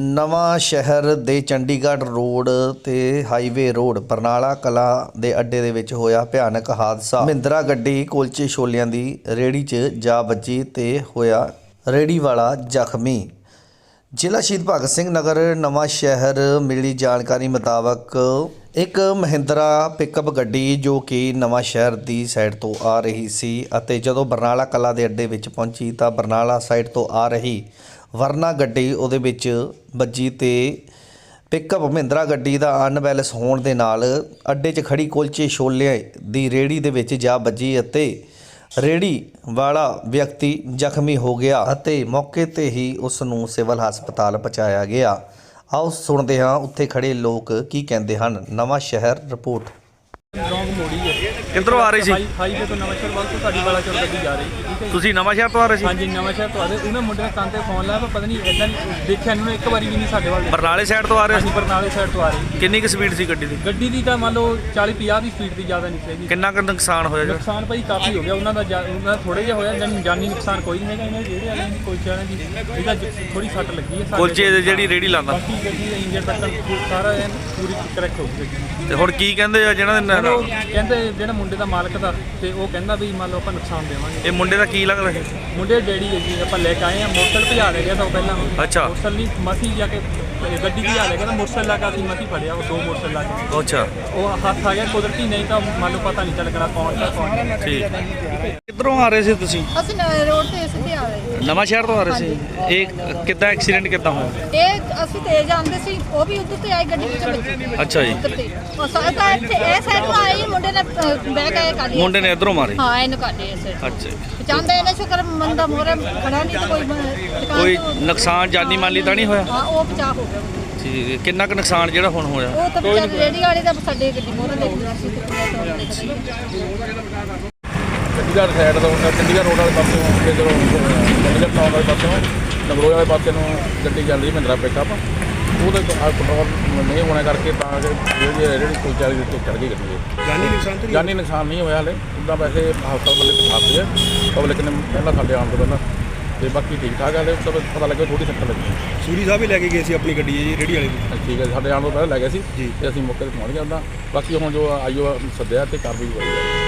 ਨਵਾਂ ਸ਼ਹਿਰ ਦੇ ਚੰਡੀਗੜ੍ਹ ਰੋਡ ਤੇ ਹਾਈਵੇ ਰੋਡ ਬਰਨਾਲਾ ਕਲਾ ਦੇ ਅੱਡੇ ਦੇ ਵਿੱਚ ਹੋਇਆ ਭਿਆਨਕ ਹਾਦਸਾ। ਮਹਿੰਦਰਾ ਗੱਡੀ ਕੁਲਚੇ ਛੋਲਿਆਂ ਦੀ ਰੇੜੀ 'ਚ ਜਾ ਵੱਜੀ ਤੇ ਹੋਇਆ ਰੇੜੀ ਵਾਲਾ ਜ਼ਖਮੀ। ਜ਼ਿਲ੍ਹਾ ਸ਼ਹੀਦ ਭਗਤ ਸਿੰਘ ਨਗਰ ਨਵਾਂ ਸ਼ਹਿਰ ਮਿਲੀ ਜਾਣਕਾਰੀ ਮੁਤਾਬਕ ਇੱਕ ਮਹਿੰਦਰਾ ਪਿਕਅਪ ਗੱਡੀ ਜੋ ਕਿ ਨਵਾਂ ਸ਼ਹਿਰ ਦੀ ਸਾਈਡ ਤੋਂ ਆ ਰਹੀ ਸੀ ਅਤੇ ਜਦੋਂ ਬਰਨਾਲਾ ਕਲਾ ਦੇ ਅੱਡੇ ਵਿੱਚ ਪਹੁੰਚੀ ਤਾਂ ਬਰਨਾਲਾ ਸਾਈਡ ਤੋਂ ਆ ਰਹੀ ਵਰਨਾ ਗੱਡੀ ਉਹਦੇ ਵਿੱਚ ਵੱਜੀ ਤੇ ਪਿਕਅਪ ਮਹਿੰਦਰਾ ਗੱਡੀ ਦਾ ਅਨਬੈਲੈਂਸ ਹੋਣ ਦੇ ਨਾਲ ਅੱਡੇ 'ਚ ਖੜੀ ਕੁਲਚੇ ਛੋਲੇ ਦੀ ਰੇੜੀ ਦੇ ਵਿੱਚ ਜਾ ਵੱਜੀ ਅਤੇ ਰੇੜੀ ਵਾਲਾ ਵਿਅਕਤੀ ਜ਼ਖਮੀ ਹੋ ਗਿਆ ਅਤੇ ਮੌਕੇ ਤੇ ਹੀ ਉਸ ਨੂੰ ਸਿਵਲ ਹਸਪਤਾਲ ਪਹੁੰਚਾਇਆ ਗਿਆ। ਆਓ ਸੁਣਦੇ ਹਾਂ ਉੱਥੇ ਖੜੇ ਲੋਕ ਕੀ ਕਹਿੰਦੇ ਹਨ। ਨਵਾਂ ਸ਼ਹਿਰ ਰਿਪੋਰਟ। ਮੋੜੀ ਹੈ। ਕਿੱਧਰੋਂ ਆ ਰਹੀ ਸੀ? ਹਾਈ ਹਾਈਵੇ ਤੋਂ ਨਵਾਂ ਸ਼ਹਿਰ ਵੱਲ ਤੋਂ ਸਾਡੀ ਵਾਲਾ ਚੌਕ ਗੱਡੀ ਜਾ ਰਹੀ ਸੀ। ਠੀਕ ਹੈ ਜੀ। ਤੁਸੀਂ ਨਵਾਂ ਸ਼ਹਿਰ ਤੋਂ ਆ ਰਹੇ ਸੀ? ਹਾਂਜੀ ਨਵਾਂ ਸ਼ਹਿਰ ਤੋਂ ਆ ਰਹੇ ਉਹਨਾਂ ਮੁੰਡੇ ਨੇ ਕੰਨ ਤੇ ਫੋਨ ਲਾਇਆ ਪਰ ਪਤਾ ਨਹੀਂ ਇਦਾਂ ਦੇਖਿਆ ਇਹਨੂੰ ਇੱਕ ਵਾਰੀ ਵੀ ਨਹੀਂ ਸਾਡੇ ਵੱਲ ਬਰਨਾਲੇ ਸਾਈਡ ਤੋਂ ਆ ਰਹੇ ਅਸੀਂ ਸੀ ਬਰਨਾਲੇ ਸਾਈਡ ਤੋਂ ਆ ਰਹੀ ਕਿੰਨੀ ਕੁ ਸਪੀਡ ਸੀ ਗੱਡੀ ਦੀ? ਗੱਡੀ ਦੀ ਤਾਂ ਮੰਨ ਲਓ 40 50 ਦੀ ਸਪੀਡ ਦੀ ਜ਼ਿਆਦਾ ਨਹੀਂ ਸੀਗੀ ਕਿੰਨਾ ਕੁ ਨੁਕਸਾਨ ਹੋਇਆ ਜੀ? ਨੁਕਸਾਨ ਭਾਈ ਕਾਫੀ ਹੋ ਗਿਆ। ਉਹਨਾਂ ਦਾ ਜਾ- ਉਹਨਾਂ ਦਾ ਥੋੜਾ ਜਿਹਾ ਹੋਇਆ ਜਾਨੀ ਜਾਨੀ ਨੁਕਸਾਨ ਕੋਈ ਨਹੀਂ ਹੈਗਾ। ਇਹਨਾਂ ਦੇ ਜਿਹੜੇ ਦੀ ਕੋਈ ਚਾਹਣਾ ਦੀ ਇਹਦਾ ਥੋੜੀ ਸੱਟ ਲੱਗੀ ਹੈ। ਸਾਡੇ ਕੁਲਚੇ ਦੀ ਜਿਹੜੀ ਰੇੜੀ ਲਾਉਂਦਾ। ਬਾਕੀ ਗੱਡੀ ਦਾ ਇੰਜਨ ਤੱਕ ਸਾਰਾ ਐਨ ਪੂਰੀ ਕਰੈਕਟ ਹੋ ਗਈ ਗੱਡੀ ਤੇ ਹੁਣ ਕੀ ਕਹਿੰਦੇ ਆ ਜਿਹਨਾਂ ਦੇ ਹੁਣ ਉਹ ਨ- ਕਹਿੰਦੇ ਜਿਹੜਾ ਮੁੰਡੇ ਦਾ ਮਾਲਕ ਦਾ ਤੇ ਉਹ ਕਹਿੰਦਾ ਵੀ ਮੰਨ ਲਓ ਆਪਾਂ ਨੁਕਸਾਨ ਦੇਵਾਂਗੇ। ਇਹ ਮੁੰਡੇ ਦਾ ਕੀ ਲੱਗ ਰਿਹਾ ਮੁੰਡੇ ਡੈਡੀ ਹੈ ਜੀ ਆਪਾਂ ਲੈ ਕੇ ਆਏ ਆ ਮੋਟਰਸਾਈਕਲ ਭਜਾ ਲੈ ਗਿਆ ਤਾਂ ਉਹ ਪਹਿਲਾਂ। ਅੱਛਾ। ਮੋਟਰਸਾਈਕਲ ਨਹੀਂ ਮਸੀ ਜਾ ਕੇ ਇਹ ਗੱਡੀ ਭਜਾ ਲੈ ਗਿਆ ਤਾਂ ਮੋਟਰਸਾਈਕਲ ਲਾ ਕੇ ਅਸੀਂ ਮਸੀ ਫੜਿਆ ਉਹ ਦੋ ਮੋਟਰਸਾਈਕਲ ਲਾ ਕੇ। ਅੱਛਾ। ਉਹ ਹੱਥ ਆ ਗਿਆ ਕੁਦਰਤੀ ਨਹੀਂ ਤਾਂ ਮੰਨ ਲਓ ਪਤਾ ਨਹੀਂ ਚੱਲਣਾ ਕੌਣ ਦਾ ਕੌਣ ਨਹੀਂ। ਠੀਕ। ਕਿੱਧਰੋਂ ਆ ਰਹੇ ਸੀ ਤੁਸੀਂ? ਅਸੀਂ ਰੋਡ ਤੇ ਸਿੱਧੇ ਆ ਰਹੇ ਨਵਾਂ ਸ਼ਹਿਰ ਤੋਂ ਆ ਰਹੇ ਸੀ। ਇਹ ਕਿੱਦਾਂ ਐਕਸੀਡੈਂਟ ਕਿੱਦਾਂ ਹੋਇਆ? ਇਹ ਅਸੀਂ ਤੇਜ਼ ਆਉਂਦੇ ਸੀ ਉਹ ਵੀ ਉੱਧਰ ਤੇ ਆਈ ਗੱਡੀ ਵਿੱਚ ਵੱਜੀ ਅੱਛਾ ਜੀ। ਉੱਧਰ ਤੇ। ਉਹ ਸਾਡਾ ਇੱਥੇ ਇਹ ਸਾਈਡ ਨੂੰ ਆਈ ਮੁੰਡੇ ਨੇ ਬੈਗ ਆਏ ਕਾਲੀ ਮੁੰਡੇ ਨੇ ਇਧਰੋਂ ਮਾਰੇ? ਹਾਂ ਇਹਨੂੰ ਕਾਢੇ ਇਸ ਸਾਈਡ ਅੱਛਾ ਜੀ। ਚਾਹੁੰਦੇ ਇਹਨੇ ਸ਼ੁਕਰ ਮੰਦਾ ਮੋਰੇ ਖੜਾ ਨਹੀਂ ਤਾਂ ਕੋਈ ਦੁਕਾਨ ਕੋਈ ਤੋਂ- ਨੁਕਸਾਨ ਜਾਨੀ ਮਾਲੀ ਤਾਂ ਨਹੀਂ ਹੋਇਆ? ਹਾਂ ਉਹ ਬਚਾ ਹੋ ਗਿਆ। ਠੀਕ ਹੈ। ਕਿੰਨਾ ਕੁ ਨੁਕਸਾਨ ਜਿਹੜਾ ਹੁਣ ਹੋਇਆ? ਉਹ ਤਾਂ ਵਿਚਾਰੇ ਰੇੜੀ ਵਾਲੇ ਦਾ ਸਾਡੇ ਗੱਡੀ ਮੋਰੇ ਦੇ ਸੀ ਤੇ ਪੂਰਾ। ਚੰਡੀਗੜ੍ਹ ਸਾਈਡ ਤੋਂ ਚੰਡੀਗੜ੍ਹ ਰੋਡ ਵਾਲੇ ਪਾਸੇ ਤੇ ਜਦੋਂ ਚੰਡੀਗੜ੍ਹ ਟਾਊਨ ਵਾਲੇ ਪਾਸੇ ਨਗਰੋਏ ਵਾਲੇ ਪਾਸੇ ਨੂੰ ਗੱਡੀ ਚੱਲ ਰਹੀ ਮਹਿੰਦਰਾ ਪਿਕਅਪ ਉਹਦੇ ਤੋਂ ਆ ਕੰਟਰੋਲ ਨਹੀਂ ਹੋਣੇ ਕਰਕੇ ਤਾਂ ਕਿ ਜਿਹੜੀ ਜਿਹੜੀ ਕੋਈ ਚਾਲੀ ਦੇ ਉੱਤੇ ਚੜ ਗਈ ਗੱਡੀ। ਜਾਨੀ ਨੁਕਸਾਨ ਤਾਂ ਜਾਨੀ ਨੁਕਸਾਨ ਨਹੀਂ ਹੋਇਆ ਹਲੇ। ਉੱਦਾਂ ਵੈਸੇ ਹਸਪਤਾਲ ਵਾਲੇ ਫਸ ਗਏ ਪਬਲਿਕ ਨੇ ਪਹਿਲਾਂ ਸਾਡੇ ਆਉਣ ਤੋਂ ਪਹਿਲਾਂ। ਤੇ ਬਾਕੀ ਠੀਕ ਠਾਕ ਹੈ ਹਲੇ ਤਾਂ ਪਤਾ ਲੱਗਿਆ ਥੋੜੀ ਸੱਟ ਲੱਗੀ। ਸੂਰੀ ਸਾਹਿਬ ਹੀ ਲੈ ਕੇ ਗਏ ਸੀ ਆਪਣੀ ਗੱਡੀ ਜੀ ਰੇੜੀ ਵਾਲੇ ਦੀ। ਠੀਕ ਹੈ ਸਾਡੇ ਆਉਣ ਤੋਂ ਪਹਿਲਾਂ ਲੈ ਗਏ ਸੀ। ਤੇ ਅਸੀਂ ਮੌਕੇ ਤੇ ਪਹੁੰਚ ਗਏ ਉੱਦਾਂ। ਬਾਕੀ ਹੁਣ ਜੋ ਆਈਓ ਸੱਦਿਆ ਤੇ ਕਾਰਵਾਈ ਹੋਈ ਹੈ।